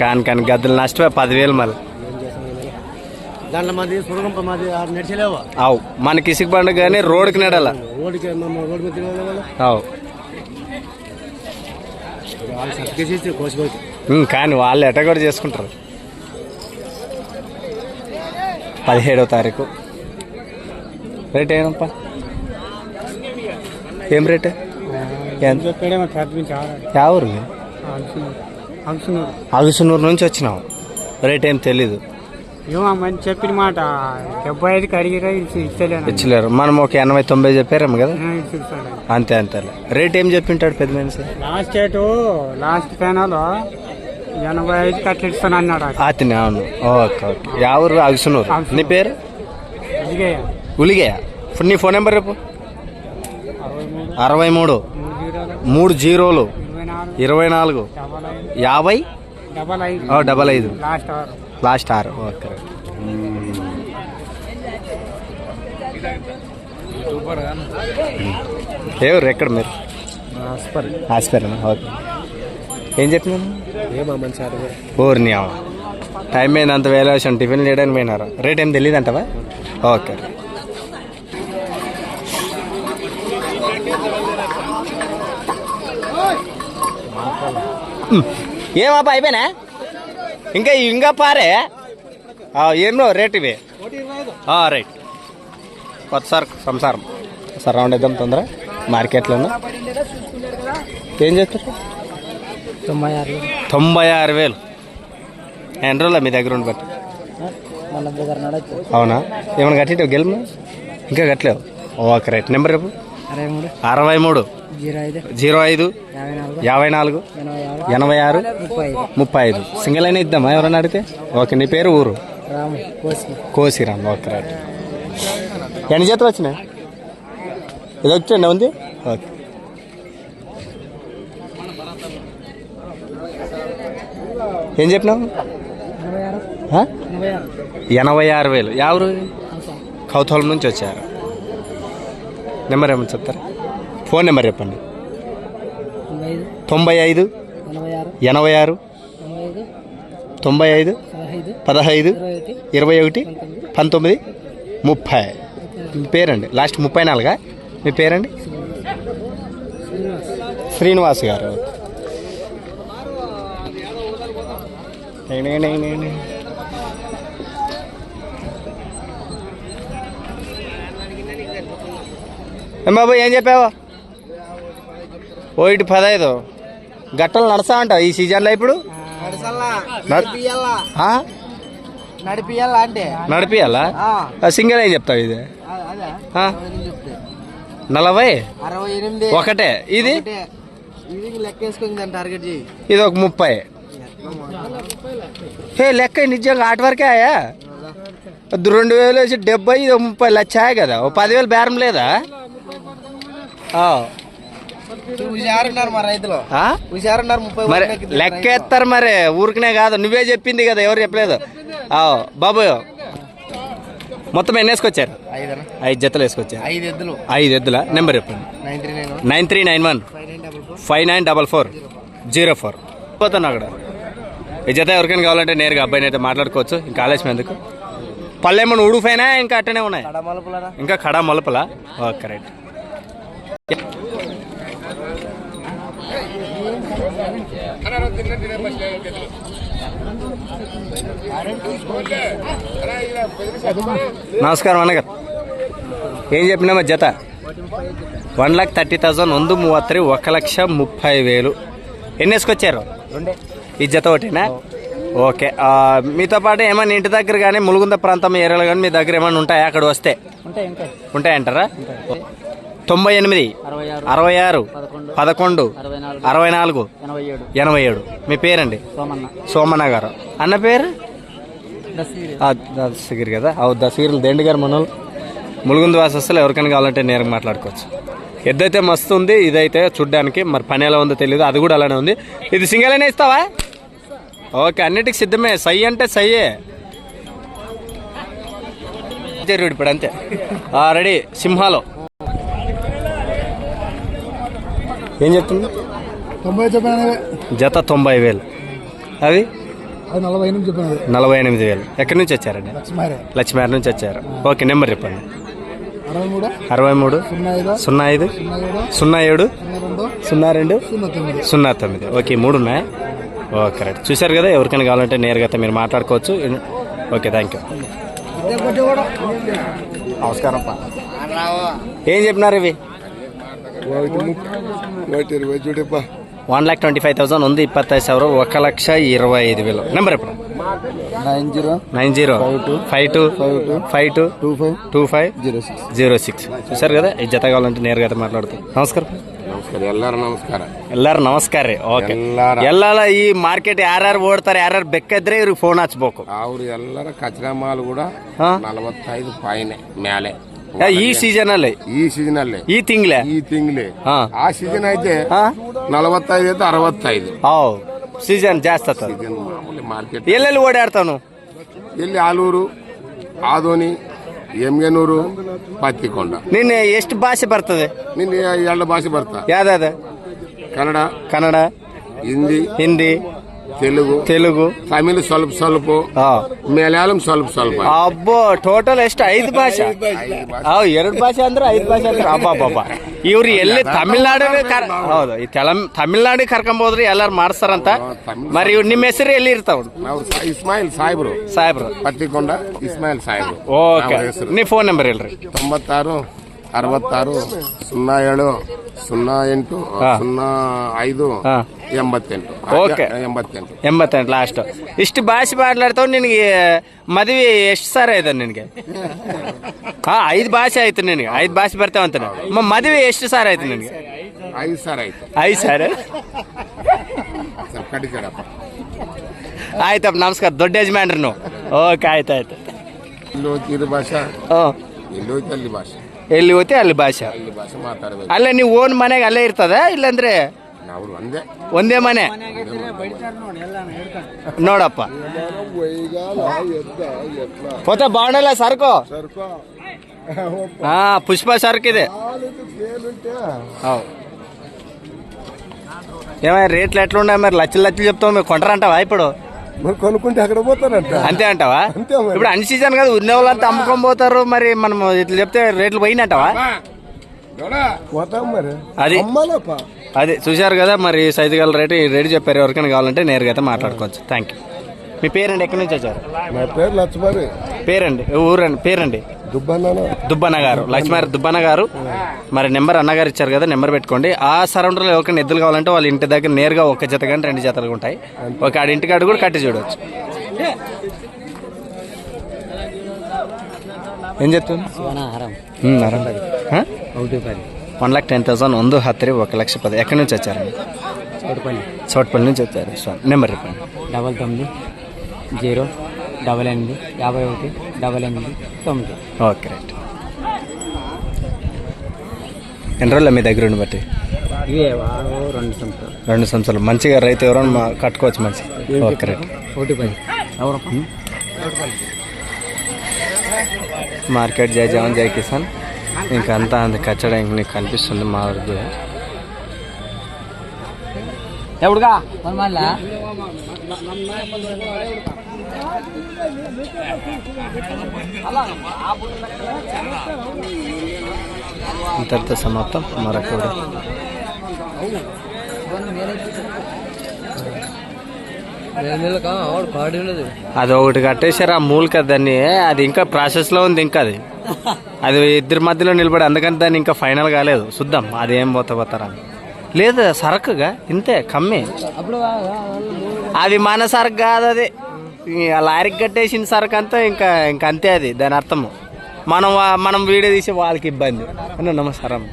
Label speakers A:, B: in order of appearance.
A: కాని కానీ గద్దలు నష్టమే పదివేలు మళ్ళీ.
B: దాంట్లో మాది సురగంప మాది ఆరు నడిచలేవా?
A: అవు మనకి ఇసుక పండుగ కానీ రోడ్డుకి నెడాల.
B: మీద
A: అవు. ఉమ్, కానీ వాళ్ళు ఎట కూడా చేసుకుంటారు. పదిహేడవ తారీఖు. రేట్ ఏనప్పా ఏం రేట్? యా ఊరు అగసునూరు నుంచి వచ్చినావు. రేట్ ఏం తెలీదు.
B: చెప్పిన మాట డెబ్బై ఐదుకి అడిగిరా
A: ఇచ్చలేరు. మనం ఒక ఎనభై తొంభై చెప్పారేమో కదా? అంతే అంతేలే రేట్ ఏం చెప్పింటాడు పెద్ద మనిషి?
B: లాస్ట్ డేటు లాస్ట్ ఫైనల్ ఎనభై ఐదుకి అట్లా ఇస్తాను అన్నాడు
A: అతని అవును. Okay okay. యా ఊరు అగసునూరు నీ పేరు?
B: ఇదిగే
A: ఉలిగే నీ ఫోన్ నెంబర్ రేపు?
B: అరవై మూడు.
A: మూడు
B: జీరోలు. ఇరవై నాలుగు.
A: యాభై?
B: డబల్ ఐదు. లాస్ట్
A: ఆరు. ఓకే. ఎవరు? ఎక్కడ మీరు? హాస్పిటల్. ఓకే. ఏం చెప్పినాను ఊరిని టైం అయింది అంత వేల టిఫిన్ చేయడానికి పోయినారు. రేట్ ఏం తెలియదు అంటవా ఓకే. ఏమాపా అయిపోయినా? ఇంకా ఇంకా పారే? ఎన్నో రేట్ ఇవి. రైట్. కొత్త సార్ సంసారం. సార్ రౌండ్ ఇద్దాం తొందర. మార్కెట్లోనూ ఏం చేస్తారు?
B: తొంభై ఆరు
A: తొంభై ఆరు వేలు. ఎన్ని రోజులు మీ దగ్గర ఉండి బట్టి? అవునా? ఏమైనా కట్టేటావు గెలుము ఇంకా కట్టలేవు? Okay right. నెంబర్ రేపు
B: అరవై మూడు. జీరో ఐదు. యాభై నాలుగు. ఎనభై ఆరు. ముప్పై ఐదు.
A: సింగిల్ అయినా ఇద్దామా? ఎవరైనా అడిగితే? ఓకే నీ పేరు ఊరు?
B: రాము కోసి.
A: Kosiram okay right. ఎన్ని చేతులు వచ్చినాయి? ఇది వచ్చండి ఉంది? ఓకే. ఏం చెప్పినావు?
B: ఎనభై ఆరు.
A: వేలు. ఎవరు కౌతలం. నుంచి వచ్చారు. నెంబర్ ఏమని చెప్తారా? ఫోన్ నెంబర్ చెప్పండి. తొంభై ఐదు
B: ఎనభై ఆరు
A: తొంభై ఐదు
B: పదహైదు
A: పదహైదు
B: ఇరవై ఒకటి
A: ఇరవై ఒకటి పంతొమ్మిది. ముప్పై మీ పేరండి? లాస్ట్ ముప్పై నాలుగా? మీ పేరండి? శ్రీనివాస్ గారు. ఏం బాబు ఏం చెప్పావు? ఓయిటి పదహైదు గట్టలు నడసా అంటావు ఈ సీజన్లో ఇప్పుడు?
B: నడిపియాలా అంటే.
A: సింగిల్ ఏం చెప్తావు ఇది? నలభై? ఒకటే. ఇది?
B: ఇది
A: ఒక ముప్పై. హే లెక్క నిజంగా ఆటి వరకే ఆయా? అది రెండు వేలు వేసి డెబ్బై ఇది ముప్పై లక్ష కదా? ఓ పదివేలు బేరం లేదా? మరి లెక్క ఎత్తారు మరి ఊరికనే కాదు. నువ్వే చెప్పింది కదా ఎవరు చెప్పలేదు. ఆ, బాబు మొత్తం ఎన్ని వేసుకొచ్చారు? ఐదు జతలు వేసుకొచ్చారు.
B: ఐదు ఎద్దులు.
A: ఐదు ఎద్దుల? నెంబర్ చెప్పండి.
B: Nine three nine one.
A: Five nine double four. Zero four. పోతాను అక్కడ. ఈ జత ఎవరికైనా కావాలంటే నేరుగా అబ్బాయిని అయితే మాట్లాడుకోవచ్చు. ఇంకా ఆలస్యం ఎందుకు? పళ్ళు ఏమన్నా ఉడుఫైనా ఇంకా అట్టనే ఉన్నాయి. ఇంకా కడ మలుపులా ఓకే రైట్ ನಮಸ್ಕಾರ ಅಣ್ಣಗಾರ ఏం చెప్పినామా జత వన్ లాక్ థర్టీ థౌసండ్ ಒಂದು ಮೂವತ್ತರಿ ఒక లక్ష ముప్పై వేలు ఎన్ని వేసుకొచ్చారు ఈ జత ఒకటేనా ఓకే ఆ, మీతో పాటు ఏమైనా ఇంటి దగ్గర కానీ ములుగుంద ప్రాంతం ఏరియాలో కానీ మీ దగ్గర ఏమైనా ఉంటాయా అక్కడ వస్తే
B: ఉంటాయి ఇంకా
A: ఉంటాయంటారా తొంభై ఎనిమిది
B: అరవై ఆరు పదకొండు అరవై నాలుగు ఎనభై ఏడు.
A: మీ పేరండి?
B: సోమన్న.
A: గారు. అన్న పేరు? దశగిరి కదా. అవు దశగిరి దేండి గారు మనోళ్ళు? ములుగుంది వాసి వస్తే ఎవరికైనా కావాలంటే నేరుగా మాట్లాడుకోవచ్చు. ఎద్దైతే మస్తు ఉంది ఇదైతే చూడ్డానికి మరి పని ఎలా ఉందో తెలియదు అది కూడా అలానే ఉంది. ఇది సింగల్ అయినా ఇస్తావా? ఓకే అన్నిటికి సిద్ధమే. సై అంటే సయ్యే ఇప్పుడు అంతే. ఆ, రెడీ. సింహాలో. ఏం చెప్తుంది
C: తొంభై
A: జత తొంభై వేలు. అవి?
C: అది నలభై ఎనిమిది
A: నలభై ఎనిమిది వేలు. ఎక్కడి నుంచి వచ్చారండి? లక్ష్మీవారి నుంచి వచ్చారు. ఓకే నెంబర్ చెప్పండి.
C: అరవై మూడు సున్నా ఐదు
A: సున్నా
C: ఏడు
A: సున్నా
C: రెండు
A: సున్నా
C: తొమ్మిది.
A: ఓకే మూడు ఉన్నాయి? Okay right. చూశారు కదా ఎవరికైనా కావాలంటే నేరుగా అయితే మీరు మాట్లాడుకోవచ్చు. Okay thank you. నమస్కారం ఏం చెప్పినారు ఇవి?
C: One lakh
A: twenty five thousand ಒಂದು ಇಪ್ಪತ್ತೈದು ಸಾವಿರ ಒಕ್ಕ ಲಕ್ಷ ಇರವೈ ಐದು ವೇಲು number F nine zero
C: nine zero
A: five two five two five two
C: two five
A: two five
C: zero six
A: zero six చూసారు కదా ఈ జత కావాలంటే నేరుగా అయితే మాట్లాడుతాం నమస్కారం
D: ನಮಸ್ಕಾರ ಎಲ್ಲರೂ ನಮಸ್ಕಾರ
A: ಎಲ್ಲರೂ ನಮಸ್ಕಾರ ರೀ ಓಕೆ
D: ಎಲ್ಲಾರ
A: ಎಲ್ಲ ಈ ಮಾರ್ಕೆಟ್ ಯಾರ್ಯಾರು ಓಡ್ತಾರೆ ಯಾರ್ಯಾರು ಬೆಕ್ಕಿದ್ರೆ ಇವ್ರಿಗೆ ಫೋನ್ ಹಚ್ಬೇಕು
D: ಅವ್ರು ಎಲ್ಲರ ಕಚ್ರ ಮಾಲ್ ಕೂಡ ನಲವತ್ತೈದು ಪಾಯಿನೆ ಮೇಲೆ
A: ಈ ಸೀಸನ್ ಅಲ್ಲಿ
D: ಈ ಸೀಸನ್ ಅಲ್ಲಿ
A: ಈ ತಿಂಗ್ಳೆ?
D: ಈ ತಿಂಗಳು.
A: ಹಾ.
D: ಆ ಸೀಸನ್ ಐತೆ
A: ಹಾ?
D: ನಲವತ್ತೈದು ಐತೆ ಅರವತ್ತೈದು.
A: ಹೌದು ಸೀಸನ್ ಜಾಸ್ತಿ ಆತದ
D: ಮಾಮೂಲಿ ಮಾರ್ಕೆಟ್
A: ಎಲ್ಲೆಲ್ಲಿ ಓಡಾಡ್ತಾನು
D: ಇಲ್ಲಿ ಆಲೂರು ಆದೋನಿ ಎಮ್ಗೆನೂರು ಪತ್ತಿಕೊಂಡ
A: ನಿನ್ನೆ ಎಷ್ಟು ಭಾಷೆ ಬರ್ತದೆ?
D: ನಿನ್ನೆ ಎರಡು ಭಾಷೆ ಬರ್ತಾ.
A: ಯಾವ್ದಾದ
D: ಕನ್ನಡ
A: ಕನ್ನಡ
D: ಹಿಂದಿ
A: ಹಿಂದಿ.
D: ತೆಲುಗು.
A: ತೆಲುಗು.
D: ತಮಿಳು ಸ್ವಲ್ಪ ಸ್ವಲ್ಪ.
A: ಹಾ.
D: ಮಲಯಾಳಂ ಸ್ವಲ್ಪ ಸ್ವಲ್ಪ.
A: ಅಬ್ಬೋ ಟೋಟಲ್ ಎಷ್ಟು? ಐದು ಭಾಷೆ. ಎರಡು ಭಾಷೆ ಅಂದ್ರೆ ಐದು ಭಾಷೆ ಅಂದ್ರೆ ಅಬ್ಬಬ್ಬಬ್ಬ. ಇವ್ರು ಎಲ್ಲಿ ತಮಿಳ್ನಾಡಿಗೆ ಕರ್ ಹೌದು ಈ ತಮಿಳ್ನಾಡಿಗೆ ಕರ್ಕೊಂಬೋದ್ರಿ ಎಲ್ಲಾರು ಮಾಡಿಸ್ತಾರಂತ మరి ಇವ್ರು ನಿಮ್ಮ ಹೆಸರು ಎಲ್ಲಿ ಇರ್ತಾವ?
D: ನಾವು ಇಸ್ಮಾಯಿಲ್ ಸಾಹೇಬ್ರು.
A: ಸಾಹೇಬ್ರು.
D: ಪತ್ತಿಕೊಂಡ ಇಸ್ಮಾಯಿಲ್ ಸಾಹೇಬ್ರು.
A: ಓಕೆ.
D: ಅವ್ರ ಹೆಸರು.
A: ನೀ ಫೋನ್ ನಂಬರ್ ಹೇಳ್ರಿ.
D: ತೊಂಬತ್ತಾರು ಅರವತ್ತಾರು ಸುన్నా ಏಳು ಸುన్నా ಎಂಟು ಸುన్నా ಐದು ಎಂಬತ್ತೆಂಟು.
A: ಓಕೆ.
D: ಎಂಬತ್ತೆಂಟು.
A: ಎಂಬತ್ತೆಂಟು ಲಾಸ್ಟ್ ಇಷ್ಟು ಭಾಷೆ ಮಾತಾಡ್ತಾವ ನಿನಗೆ ಮದುವೆ ಎಷ್ಟು ಸರ ಇದೆ ನಿನಗೆ? ಹಾ ಐದು ಭಾಷೆ ಆಯ್ತು ನಿನಗೆ. ಐದು ಭಾಷೆ ಬರ್ತಾವಂತ ಮದುವೆ ಎಷ್ಟು ಸಾರ ಆಯ್ತು ನಿನಗೆ?
D: ಐದು ಸಾರ ಆಯ್ತು.
A: ಐದು ಸಾರ? ಆಯ್ತಪ್ಪ ನಮಸ್ಕಾರ. ದೊಡ್ಡ ಯಜಮಾನ್ರಿ. ನೀವು ಓಕೆ ಆಯ್ತು ಆಯ್ತು.
D: ಇಲ್ಲೋಗಿ ಇದು ಭಾಷೆ? ಹಾಂ. ಇಲ್ಲೋಗಿ ಅಲ್ಲಿ ಭಾಷೆ?
A: ಎಲ್ಲಿ ಹೋತಿ ಅಲ್ಲಿ ಭಾಷೆ
D: ಅಲ್ಲಿ ಭಾಷೆ ಮಾತಾಡಬೇಕು
A: ಅಲ್ಲೇ ನೀವು ಓನ್ ಮನೆಗೆ ಅಲ್ಲೇ ಇರ್ತದ ಇಲ್ಲಾಂದ್ರೆ
D: ನಾವು ಒಂದೇ
A: ಒಂದೇ ಮನೆ ನೋಡಪ್ಪ పోతే బాగుండాల సరుకు ఆ, పుష్ప సరుకు ఇది అవు. ఏమైనా రేట్లు ఎట్లా ఉన్నాయి మరి లచ్చలు లచ్చలు చెప్తావు మీరు కొంటారంటావా ఇప్పుడు
C: మరి కొనుక్కుంటే అక్కడ పోతారంట.
A: అంతే అంటావా?
C: అంతే మరి.
A: ఇప్పుడు అన్ని సీజన్ కదా ఉన్న వాళ్ళంతా అమ్ముకొని పోతారు మరి మనం ఇట్లా చెప్తే రేట్లు పోయినట్టవా?
C: పోతాం మరి.
A: అది.
C: అమ్మాలప్ప.
A: అది చూశారు కదా మరి సైజు గల రేటు ఈ రేటు చెప్పారు ఎవరికైనా కావాలంటే నేరుగా అయితే మాట్లాడుకోవచ్చు. థ్యాంక్ యూ మీ పేరండి ఎక్కడి నుంచి వచ్చారు?
C: నా పేరు లక్ష్మణి
A: పేరండి ఊరండి? పేరండి?
C: దుబ్బన్న
A: దుబ్బన్న గారు. లక్ష్మారి దుబ్బన్న గారు. మరి నెంబర్ అన్నగారు ఇచ్చారు కదా నెంబర్ పెట్టుకోండి. ఆ సరౌండర్లో ఎవరికైనా ఎద్దులు కావాలంటే వాళ్ళ ఇంటి దగ్గర నేరుగా ఒక జత కానీ రెండు జతలు ఉంటాయి. ఒక ఆడి ఇంటి కాడు కూడా కట్టి చూడవచ్చు ఏం చెప్తుంది వన్ లాక్ టెన్ థౌసండ్ వంద హత్రి ఒక లక్ష పది. ఎక్కడి నుంచి వచ్చారండి? చోటపల్లి. చోటపల్లి నుంచి వచ్చారు. నెంబర్ చెప్పండి.
E: డబల్ తొమ్మిది. జీరో డబల్ ఎనిమిది యాభై ఒకటి డబల్ ఎనిమిది తొమ్మిది.
A: Okay right. ఎన్ని రోజులు మీ దగ్గర ఉండి బట్టి?
E: రెండు సంవత్సరాలు.
A: రెండు సంవత్సరాలు. మంచిగా రైతు ఎవరైనా మా కట్టుకోవచ్చు మంచి. Okay right.
E: ఒకటి పది ఎవరు?
A: మార్కెట్ జై జవాన్ జై కిసాన్. ఇంకా అంతా అంత కచ్చడం ఇంక నీకు కనిపిస్తుంది మా వరకు.
E: మళ్ళా
A: ఇంతటితో సమాప్తం. మరొక అది ఒకటి కట్టేశారు ఆ మూలక దాన్ని అది ఇంకా ప్రాసెస్లో ఉంది ఇంకా అది. అది ఇద్దరి మధ్యలో నిలబడి అందుకని దాన్ని ఇంకా ఫైనల్ కాలేదు. చూద్దాం అది ఏం పోతా పోతారా లేదు సరకుగా ఇంతే కమ్మి. అది మన సరుకు కాదు అది. లారీకి కట్టేసిన సరుకు అంతా ఇంకా ఇంకా అంతే అది దాని అర్థము. మనం మనం వీడియో తీసి వాళ్ళకి ఇబ్బంది. అన్న నమస్కారం.